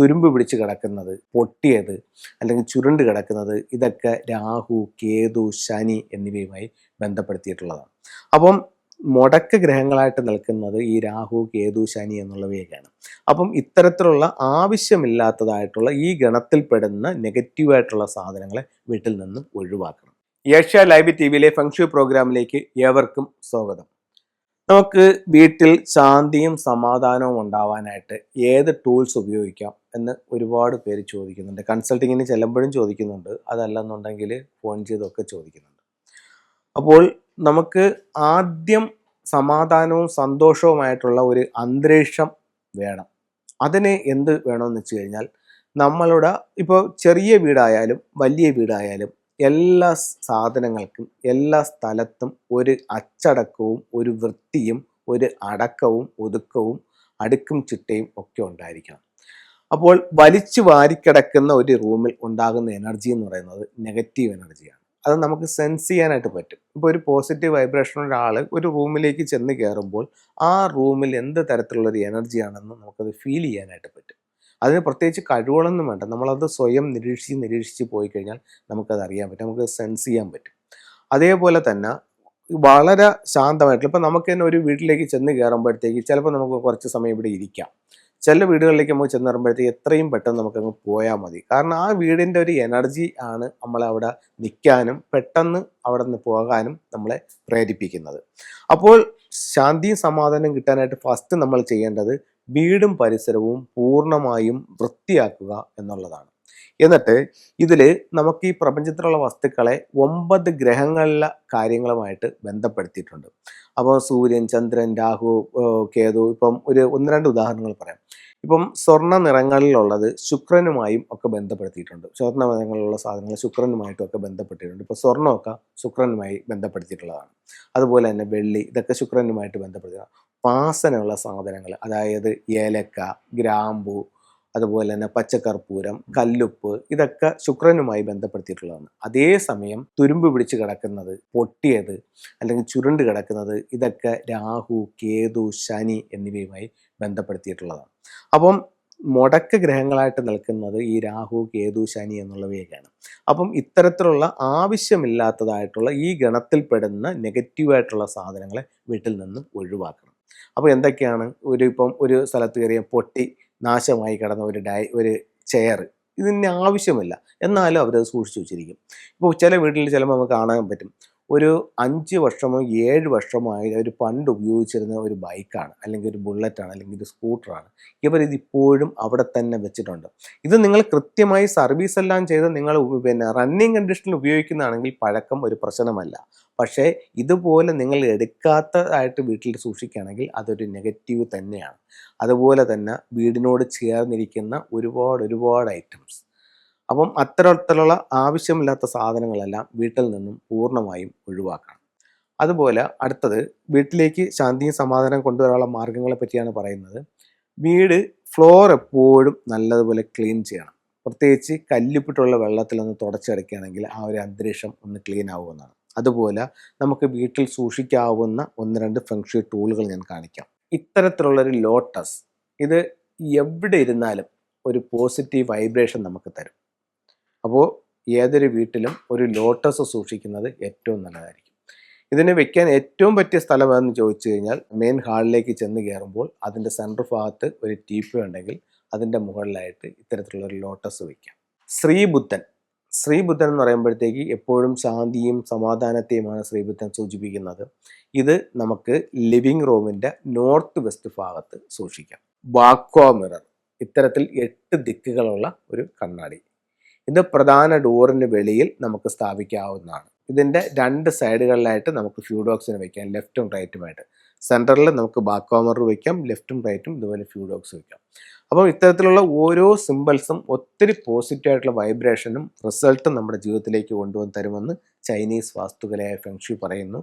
തുരുമ്പ് പിടിച്ച് കിടക്കുന്നത് പൊട്ടിയത് അല്ലെങ്കിൽ ചുരുണ്ട് കിടക്കുന്നത് ഇതൊക്കെ രാഹു കേതു ശനി എന്നിവയുമായി ബന്ധപ്പെടുത്തിയിട്ടുള്ളതാണ്. അപ്പം മുടക്ക് ഗ്രഹങ്ങളായിട്ട് നിൽക്കുന്നത് ഈ രാഹു കേതു ശനി എന്നുള്ളവയൊക്കെയാണ്. അപ്പം ഇത്തരത്തിലുള്ള ആവശ്യമില്ലാത്തതായിട്ടുള്ള ഈ ഗണത്തിൽപ്പെടുന്ന നെഗറ്റീവായിട്ടുള്ള സാധനങ്ങളെ വീട്ടിൽ നിന്നും ഒഴിവാക്കണം. ഏഷ്യ ലൈവ് ടി വിയിലെ ഫംഗ്ഷ്യൂ പ്രോഗ്രാമിലേക്ക് ഏവർക്കും സ്വാഗതം. നമുക്ക് വീട്ടിൽ ശാന്തിയും സമാധാനവും ഉണ്ടാവാനായിട്ട് ഏത് ടൂൾസ് ഉപയോഗിക്കാം എന്ന് ഒരുപാട് പേര് ചോദിക്കുന്നുണ്ട്. കൺസൾട്ടിങ്ങിന് ചെല്ലുമ്പോഴും ചോദിക്കുന്നുണ്ട്. അതല്ലെന്നുണ്ടെങ്കിൽ ഫോൺ ചെയ്തൊക്കെ ചോദിക്കുന്നുണ്ട്. അപ്പോൾ നമുക്ക് ആദ്യം സമാധാനവും സന്തോഷവുമായിട്ടുള്ള ഒരു അന്തരീക്ഷം വേണം. അതിന് എന്ത് വേണമെന്ന് വെച്ച് കഴിഞ്ഞാൽ നമ്മളുടെ ഇപ്പോൾ ചെറിയ വീടായാലും വലിയ വീടായാലും എല്ലാ സാധനങ്ങൾക്കും എല്ലാ സ്ഥലത്തും ഒരു അച്ചടക്കവും ഒരു വൃത്തിയും ഒരു അടക്കവും ഒതുക്കവും അടുക്കും ചിട്ടയും ഒക്കെ ഉണ്ടായിരിക്കണം. അപ്പോൾ വലിച്ചു വാരിക്കിടക്കുന്ന ഒരു റൂമിൽ ഉണ്ടാകുന്ന എനർജി എന്ന് പറയുന്നത് നെഗറ്റീവ് എനർജിയാണ്. അത് നമുക്ക് സെൻസ് ചെയ്യാനായിട്ട് പറ്റും. ഇപ്പോൾ ഒരു പോസിറ്റീവ് വൈബ്രേഷൻ ഒരാൾ ഒരു റൂമിലേക്ക് ചെന്ന് കയറുമ്പോൾ ആ റൂമിൽ എന്ത് തരത്തിലുള്ള ഒരു എനർജിയാണെന്ന് നമുക്കത് ഫീൽ ചെയ്യാനായിട്ട് പറ്റും. അതിന് പ്രത്യേകിച്ച് കഴിവുകളൊന്നും വേണ്ട. നമ്മളത് സ്വയം നിരീക്ഷിച്ച് നിരീക്ഷിച്ച് പോയി കഴിഞ്ഞാൽ നമുക്കത് അറിയാൻ പറ്റും. നമുക്ക് സെൻസ് ചെയ്യാൻ പറ്റും. അതേപോലെ തന്നെ വളരെ ശാന്തമായിട്ടുള്ള ഇപ്പം നമുക്ക് തന്നെ ഒരു വീട്ടിലേക്ക് ചെന്ന് കയറുമ്പോഴത്തേക്ക് ചിലപ്പോൾ നമുക്ക് കുറച്ച് സമയം ഇവിടെ ഇരിക്കാം. ചില വീടുകളിലേക്ക് നമുക്ക് ചെന്ന് കയറുമ്പോഴത്തേക്ക് എത്രയും പെട്ടെന്ന് നമുക്കങ്ങ് പോയാൽ മതി. കാരണം ആ വീടിന്റെ ഒരു എനർജി ആണ് നമ്മളെ അവിടെ നിൽക്കാനും പെട്ടെന്ന് അവിടെ നിന്ന് പോകാനും നമ്മളെ പ്രേരിപ്പിക്കുന്നത്. അപ്പോൾ ശാന്തിയും സമാധാനം കിട്ടാനായിട്ട് ഫസ്റ്റ് നമ്മൾ ചെയ്യേണ്ടത് വീടും പരിസരവും പൂർണമായും വൃത്തിയാക്കുക എന്നുള്ളതാണ്. എന്നിട്ട് ഇതിൽ നമുക്ക് ഈ പ്രപഞ്ചത്തിലുള്ള വസ്തുക്കളെ ഒമ്പത് ഗ്രഹങ്ങളിലെ കാര്യങ്ങളുമായിട്ട് ബന്ധപ്പെടുത്തിയിട്ടുണ്ട്. അപ്പോൾ സൂര്യൻ ചന്ദ്രൻ രാഹു കേതു ഇപ്പം ഒരു ഒന്ന് രണ്ട് ഉദാഹരണങ്ങൾ പറയാം. ഇപ്പം സ്വർണ നിറങ്ങളിലുള്ളത് ശുക്രനുമായും ഒക്കെ ബന്ധപ്പെടുത്തിയിട്ടുണ്ട്. സ്വർണ നിറങ്ങളിലുള്ള സാധനങ്ങൾ ശുക്രനുമായിട്ടും ഒക്കെ ബന്ധപ്പെട്ടിട്ടുണ്ട്. ഇപ്പോൾ സ്വർണമൊക്കെ ശുക്രനുമായി ബന്ധപ്പെടുത്തിയിട്ടുള്ളതാണ്. അതുപോലെ തന്നെ വെള്ളി ഇതൊക്കെ ശുക്രനുമായിട്ട് ബന്ധപ്പെടുത്തിയ വാസനയുള്ള സാധനങ്ങൾ അതായത് ഏലക്ക ഗ്രാമ്പു അതുപോലെ തന്നെ പച്ചക്കർപ്പൂരം കല്ലുപ്പ് ഇതൊക്കെ ശുക്രനുമായി ബന്ധപ്പെടുത്തിയിട്ടുള്ളതാണ്. അതേസമയം തുരുമ്പ് പിടിച്ച് കിടക്കുന്നത് പൊട്ടിയത് അല്ലെങ്കിൽ ചുരുണ്ട് കിടക്കുന്നത് ഇതൊക്കെ രാഹു കേതു ശനി എന്നിവയുമായി ബന്ധപ്പെടുത്തിയിട്ടുള്ളതാണ്. അപ്പം മുടക്ക് ഗ്രഹങ്ങളായിട്ട് നിൽക്കുന്നത് ഈ രാഹു കേതു ശനി എന്നുള്ളവയൊക്കെയാണ്. അപ്പം ഇത്തരത്തിലുള്ള ആവശ്യമില്ലാത്തതായിട്ടുള്ള ഈ ഗണത്തിൽപ്പെടുന്ന നെഗറ്റീവായിട്ടുള്ള സാധനങ്ങളെ വീട്ടിൽ നിന്നും ഒഴിവാക്കണം. അപ്പോൾ എന്തൊക്കെയാണ്? ഒരു ഇപ്പം ഒരു സ്ഥലത്ത് കയറിയ പൊട്ടി നാശമായി കിടന്ന ഒരു ഡൈ ഒരു ചെയർ ഇതിന് ആവശ്യമില്ല. എന്നാലും അവരത് സൂക്ഷിച്ചു വെച്ചിരിക്കും. ഇപ്പോൾ ചില വീട്ടിൽ ചിലപ്പോൾ നമുക്ക് കാണാൻ പറ്റും. ഒരു അഞ്ച് വർഷമോ ഏഴ് വർഷമോ ആയി അവർ പണ്ട് ഉപയോഗിച്ചിരുന്ന ഒരു ബൈക്കാണ് അല്ലെങ്കിൽ ഒരു ബുള്ളറ്റാണ് അല്ലെങ്കിൽ ഒരു സ്കൂട്ടറാണ്. ഇവർ ഇതിപ്പോഴും അവിടെ തന്നെ വെച്ചിട്ടുണ്ട്. ഇത് നിങ്ങൾ കൃത്യമായി സർവീസ് എല്ലാം ചെയ്ത് നിങ്ങൾ പിന്നെ റണ്ണിങ് കണ്ടീഷനിൽ ഉപയോഗിക്കുന്നതാണെങ്കിൽ പഴക്കം ഒരു പ്രശ്നമല്ല. പക്ഷേ ഇതുപോലെ നിങ്ങൾ എടുക്കാത്തതായിട്ട് വീട്ടിൽ സൂക്ഷിക്കുകയാണെങ്കിൽ അതൊരു നെഗറ്റീവ് തന്നെയാണ്. അതുപോലെ തന്നെ വീടിനോട് ചേർന്നിരിക്കുന്ന ഒരുപാട് ഒരുപാട് ഐറ്റംസ് അപ്പം അത്തരത്തിലുള്ള ആവശ്യമില്ലാത്ത സാധനങ്ങളെല്ലാം വീട്ടിൽ നിന്നും പൂർണമായും ഒഴിവാക്കണം. അതുപോലെ അടുത്തത് വീട്ടിലേക്ക് ശാന്തിയും സമാധാനം കൊണ്ടുവരാനുള്ള മാർഗങ്ങളെ പറ്റിയാണ് പറയുന്നത്. വീട് ഫ്ലോർ എപ്പോഴും നല്ലതുപോലെ ക്ലീൻ ചെയ്യണം. പ്രത്യേകിച്ച് കല്ലിപ്പിട്ടുള്ള വെള്ളത്തിൽ ഒന്ന് തുടച്ചടക്കുകയാണെങ്കിൽ ആ ഒരു അന്തരീക്ഷം ഒന്ന് ക്ലീൻ ആവുമെന്നാണ്. അതുപോലെ നമുക്ക് വീട്ടിൽ സൂക്ഷിക്കാവുന്ന ഒന്ന് രണ്ട് ഫംഗ്ഷൻ ടൂളുകൾ ഞാൻ കാണിക്കാം. ഇത്തരത്തിലുള്ളൊരു ലോട്ടസ് ഇത് എവിടെ ഇരുന്നാലും ഒരു പോസിറ്റീവ് വൈബ്രേഷൻ നമുക്ക് തരും. അപ്പോൾ ഏതൊരു വീട്ടിലും ഒരു ലോട്ടസ് സൂക്ഷിക്കുന്നത് ഏറ്റവും നല്ലതായിരിക്കും. ഇതിന് വെക്കാൻ ഏറ്റവും പറ്റിയ സ്ഥലം എന്ന് ചോദിച്ചു കഴിഞ്ഞാൽ മെയിൻ ഹാളിലേക്ക് ചെന്ന് കയറുമ്പോൾ അതിന്റെ സെന്റർ ഭാഗത്ത് ഒരു ടീപ്പ് ഉണ്ടെങ്കിൽ അതിന്റെ മുകളിലായിട്ട് ഇത്തരത്തിലുള്ള ഒരു ലോട്ടസ് വയ്ക്കാം ശ്രീബുദ്ധൻ. ശ്രീബുദ്ധൻ എന്ന് പറയുമ്പോഴത്തേക്ക് എപ്പോഴും ശാന്തിയും സമാധാനത്തെയുമാണ് ശ്രീബുദ്ധൻ സൂചിപ്പിക്കുന്നത്. ഇത് നമുക്ക് ലിവിങ് റൂമിന്റെ നോർത്ത് വെസ്റ്റ് ഭാഗത്ത് സൂക്ഷിക്കാം. ബാക്കോ മിറർ ഇത്തരത്തിൽ എട്ട് ദിക്കുകളുള്ള ഒരു കണ്ണാടി. ഇത് പ്രധാന ഡോറിന് വെളിയിൽ നമുക്ക് സ്ഥാപിക്കാവുന്നതാണ്. ഇതിന്റെ രണ്ട് സൈഡുകളിലായിട്ട് നമുക്ക് ഫ്യൂഡോക്സിന് വയ്ക്കാം ലെഫ്റ്റും റൈറ്റുമായിട്ട്. സെന്ററിൽ നമുക്ക് ബാക്കോമർ വയ്ക്കാം ലെഫ്റ്റും റൈറ്റും ഇതുപോലെ ഫ്യൂഡോക്സ് വയ്ക്കാം അപ്പോൾ ഇത്തരത്തിലുള്ള ഓരോ സിമ്പിൾസും ഒത്തിരി പോസിറ്റീവായിട്ടുള്ള വൈബ്രേഷനും റിസൾട്ടും നമ്മുടെ ജീവിതത്തിലേക്ക് കൊണ്ടുവന്ന് തരുമെന്ന് ചൈനീസ് വാസ്തുകലയായ ഫെങ്ഷു പറയുന്നു.